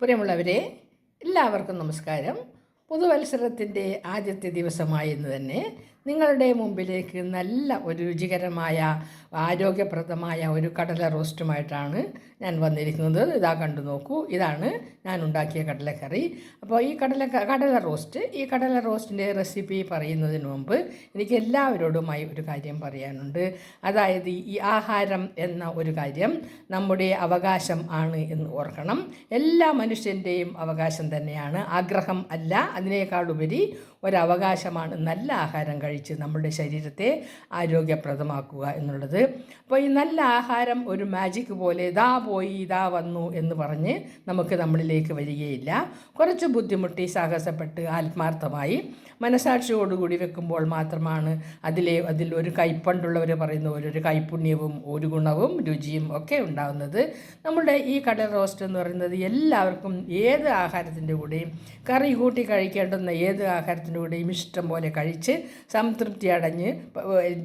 പ്രിയമുള്ളവരെ എല്ലാവർക്കും നമസ്കാരം. പുതുവത്സരത്തിന്റെ ആദ്യത്തെ ദിവസമായി ഇന്ന് തന്നെ നിങ്ങളുടെ മുമ്പിലേക്ക് നല്ല ഒരു രുചികരമായ ആരോഗ്യപ്രദമായ ഒരു കടല റോസ്റ്റുമായിട്ടാണ് ഞാൻ വന്നിരിക്കുന്നത്. ഇതാ കണ്ടു നോക്കൂ. ഇതാണ് ഞാൻ ഉണ്ടാക്കിയ കടലക്കറി. അപ്പോൾ ഈ കടല കടല റോസ്റ്റ് ഈ കടല റോസ്റ്റിന്റെ റെസിപ്പി പറയുന്നതിന് മുമ്പ് എനിക്ക് എല്ലാവരോടുമായി ഒരു കാര്യം പറയാനുണ്ട്. അതായത് ഈ ആഹാരം എന്ന ഒരു കാര്യം നമ്മുടെ അവകാശം ആണ് എന്ന് ഓർക്കണം. എല്ലാ മനുഷ്യന്റെയും അവകാശം തന്നെയാണ്. ആഗ്രഹം അല്ല. അതിനേക്കാളുപരി ഒരവകാശമാണ്. നല്ല ആഹാരം കഴിച്ച് നമ്മുടെ ശരീരത്തെ ആരോഗ്യപ്രദമാക്കുക എന്നുള്ളത്. അപ്പോൾ ഈ നല്ല ആഹാരം ഒരു മാജിക് പോലെ ഇതാ പോയി ഇതാ വന്നു എന്ന് പറഞ്ഞ് നമുക്ക് നമ്മളിലേക്ക് വരികയില്ല. കുറച്ച് ബുദ്ധിമുട്ടി സാഹസപ്പെട്ട് ആത്മാർത്ഥമായി മനസാക്ഷിയോടുകൂടി വെക്കുമ്പോൾ മാത്രമാണ് അതിലെ അതിൽ ഒരു കൈപ്പണ്ടുള്ളവർ പറയുന്ന ഒരു കൈപുണ്യവും ഒരു ഗുണവും രുചിയും ഒക്കെ ഉണ്ടാകുന്നത് നമ്മുടെ ഈ കടൽ റോസ്റ്റ് എന്ന് പറയുന്നത് എല്ലാവർക്കും ഏത് ആഹാരത്തിന്റെ കൂടെയും കറി കൂട്ടി കഴിക്കേണ്ടുന്ന ഏത് ആഹാരത്തിന്റെ കൂടെയും ഇഷ്ടം പോലെ കഴിച്ച് സംതൃപ്തി അടഞ്ഞ്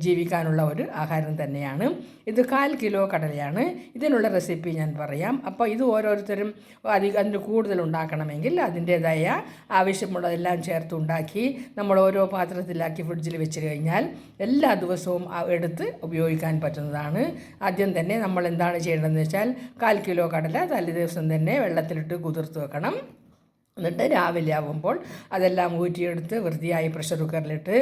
ജീവിക്കാനുള്ള ഒരു ആഹാരം തന്നെയാണ്. ഇത് കാൽ കിലോ കടലയാണ്. ഇതിനുള്ള റെസിപ്പി ഞാൻ പറയാം. അപ്പോൾ ഇത് ഓരോരുത്തരും അധികം അതിന് കൂടുതൽ ഉണ്ടാക്കണമെങ്കിൽ അതിന്റേതായ ആവശ്യമുള്ളതെല്ലാം ചേർത്ത് ഉണ്ടാക്കി നമ്മൾ ഓരോ പാത്രത്തിലാക്കി ഫ്രിഡ്ജിൽ വെച്ച് കഴിഞ്ഞാൽ എല്ലാ ദിവസവും എടുത്ത് ഉപയോഗിക്കാൻ പറ്റുന്നതാണ്. ആദ്യം തന്നെ നമ്മൾ എന്താണ് ചെയ്യേണ്ടതെന്ന് വെച്ചാൽ കാൽ കിലോ കടല തലേ ദിവസം തന്നെ വെള്ളത്തിലിട്ട് കുതിർത്ത് വെക്കണം. എന്നിട്ട് രാവിലെ ആവുമ്പോൾ അതെല്ലാം ഊറ്റിയെടുത്ത് വൃത്തിയായി പ്രഷർ കുക്കറിലിട്ട്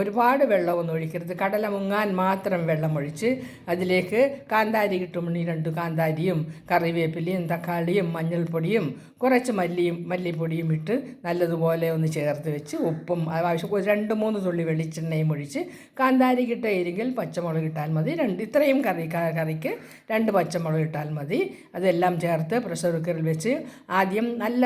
ഒരുപാട് വെള്ളമൊന്നും ഒഴിക്കരുത്. കടല മുങ്ങാൻ മാത്രം വെള്ളം ഒഴിച്ച് അതിലേക്ക് കാന്താരി കിട്ടുമണി രണ്ട് കാന്താരിയും കറിവേപ്പിലയും തക്കാളിയും മഞ്ഞൾപ്പൊടിയും കുറച്ച് മല്ലിയും മല്ലിപ്പൊടിയും ഇട്ട് നല്ലതുപോലെ ഒന്ന് ചേർത്ത് വെച്ച് ഉപ്പും ആവശ്യം രണ്ട് മൂന്ന് തുള്ളി വെളിച്ചെണ്ണയും ഒഴിച്ച് കാന്താരി കിട്ടുകയില്ലെങ്കിൽ പച്ചമുളക് ഇട്ടാൽ മതി. രണ്ട് ഇത്രയും കറി കറിക്ക് രണ്ട് പച്ചമുളക് ഇട്ടാൽ മതി. അതെല്ലാം ചേർത്ത് പ്രഷർ കുക്കറിൽ വെച്ച് ആദ്യം നല്ല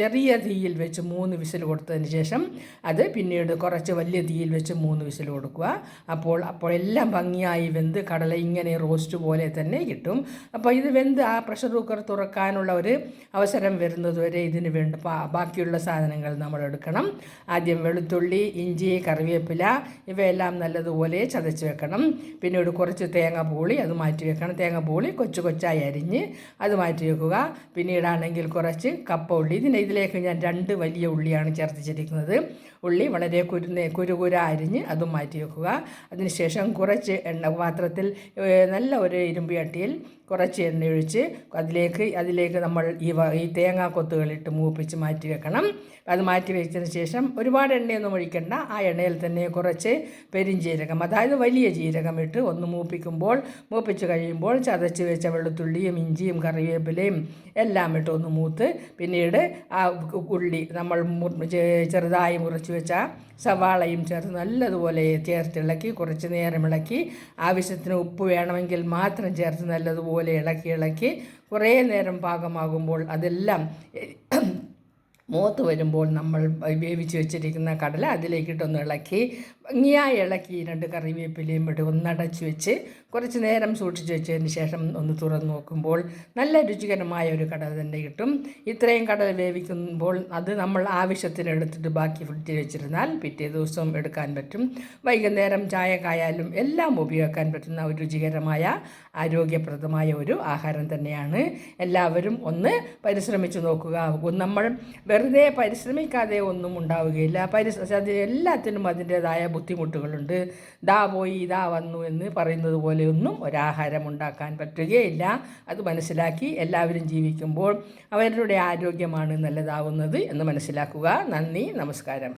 ചെറിയ തീയിൽ വെച്ച് മൂന്ന് വിസിൽ കൊടുത്തതിന് ശേഷം അത് പിന്നീട് കുറച്ച് വലിയ തീയിൽ വെച്ച് മൂന്ന് വിസിൽ കൊടുക്കുക. അപ്പോൾ അപ്പോൾ എല്ലാം ഭംഗിയായി വെന്ത് കടല ഇങ്ങനെ റോസ്റ്റ് പോലെ തന്നെ കിട്ടും. അപ്പോൾ ഇത് വെന്ത് ആ പ്രഷർ കുക്കർ തുറക്കാനുള്ള ഒരു അവസരം വരുന്നതുവരെ ഇതിന് വേണ്ട ബാക്കിയുള്ള സാധനങ്ങൾ നമ്മൾ എടുക്കണം. ആദ്യം വെളുത്തുള്ളി ഇഞ്ചി കറിവേപ്പില ഇവയെല്ലാം നല്ലതുപോലെ ചതച്ച് വെക്കണം. പിന്നീട് കുറച്ച് തേങ്ങ പൂളി അത് മാറ്റി വെക്കണം. തേങ്ങ പൂളി കൊച്ചു കൊച്ചായി അരിഞ്ഞ് അത് മാറ്റി വെക്കുക. പിന്നീടാണെങ്കിൽ കുറച്ച് കപ്പ ഉള്ളി ഇതിന് ഇതിലേക്ക് ഞാൻ രണ്ട് വലിയ ഉള്ളിയാണ് ചേർത്തിച്ചിരിക്കുന്നത്. ഉള്ളി വളരെ കുരുന്ന് കുരുകുര അരിഞ്ഞ് അതും മാറ്റി വെക്കുക. അതിനുശേഷം കുറച്ച് എണ്ണ പാത്രത്തിൽ നല്ല ഒരു ഇരുമ്പിയട്ടിയിൽ കുറച്ച് എണ്ണ ഒഴിച്ച് അതിലേക്ക് അതിലേക്ക് നമ്മൾ ഈ ഈ തേങ്ങാ കൊത്തുകളിട്ട് മൂപ്പിച്ച് മാറ്റി വെക്കണം. അത് മാറ്റി വെച്ചതിന് ശേഷം ഒരുപാട് എണ്ണയൊന്നും ഒഴിക്കേണ്ട. ആ എണ്ണയിൽ തന്നെ കുറച്ച് പെരിഞ്ജീരകം അതായത് വലിയ ജീരകം ഇട്ട് ഒന്ന് മൂപ്പിക്കുമ്പോൾ മൂപ്പിച്ച് കഴിയുമ്പോൾ ചതച്ച് വെച്ച വെളുത്തുള്ളിയും ഇഞ്ചിയും കറിവേപ്പിലയും എല്ലാം ഇട്ട് ഒന്ന് മൂത്ത് പിന്നീട് ആ ഉള്ളി നമ്മൾ ചെറുതായി മുറിച്ച് വെച്ച സവാളയും ചേർത്ത് നല്ലതുപോലെ ചേർത്തിളക്കി കുറച്ച് നേരം ഇളക്കി ആവശ്യത്തിന് ഉപ്പ് വേണമെങ്കിൽ മാത്രം ചേർത്ത് നല്ലതുപോലെ ഇളക്കി ഇളക്കി കുറേ നേരം പാകമാകുമ്പോൾ അതെല്ലാം മൂത്ത് വരുമ്പോൾ നമ്മൾ വേവിച്ച് വെച്ചിരിക്കുന്ന കടല അതിലേക്കിട്ടൊന്ന് ഇളക്കി ഭംഗിയായി ഇളക്കി രണ്ട് കറിവേപ്പിലയും ഇട്ട് ഒന്നടച്ച് വെച്ച് കുറച്ച് നേരം സൂക്ഷിച്ച് വെച്ചതിന് ശേഷം ഒന്ന് തുറന്നു നോക്കുമ്പോൾ നല്ല രുചികരമായ ഒരു കടല തന്നെ കിട്ടും. ഇത്രയും കടല വേവിക്കുമ്പോൾ അത് നമ്മൾ ആവശ്യത്തിന് എടുത്തിട്ട് ബാക്കി ഫ്രിഡ്ജിൽ വെച്ചിരുന്നാൽ പിറ്റേ ദിവസം എടുക്കാൻ പറ്റും. വൈകുന്നേരം ചായക്കായാലും എല്ലാം ഉപയോഗിക്കാൻ പറ്റുന്ന ഒരു രുചികരമായ ആരോഗ്യപ്രദമായ ഒരു ആഹാരം തന്നെയാണ്. എല്ലാവരും ഒന്ന് പരിശ്രമിച്ചു നോക്കുക. നമ്മൾ വെറുതെ പരിശ്രമിക്കാതെ ഒന്നും ഉണ്ടാവുകയില്ല. പരിശ്രമ എല്ലാത്തിനും അതിന്റേതായ ബുദ്ധിമുട്ടുകളുണ്ട്. ദാ പോയി ഇതാ വന്നു എന്ന് പറയുന്നത് പോലെയൊന്നും ഒരാഹാരം ഉണ്ടാക്കാൻ പറ്റുകയില്ല. അത് മനസ്സിലാക്കി എല്ലാവരും ജീവിക്കുമ്പോൾ അവരുടെ ആരോഗ്യമാണ് നല്ലതാവുന്നത് എന്ന് മനസ്സിലാക്കുക. നന്ദി നമസ്കാരം.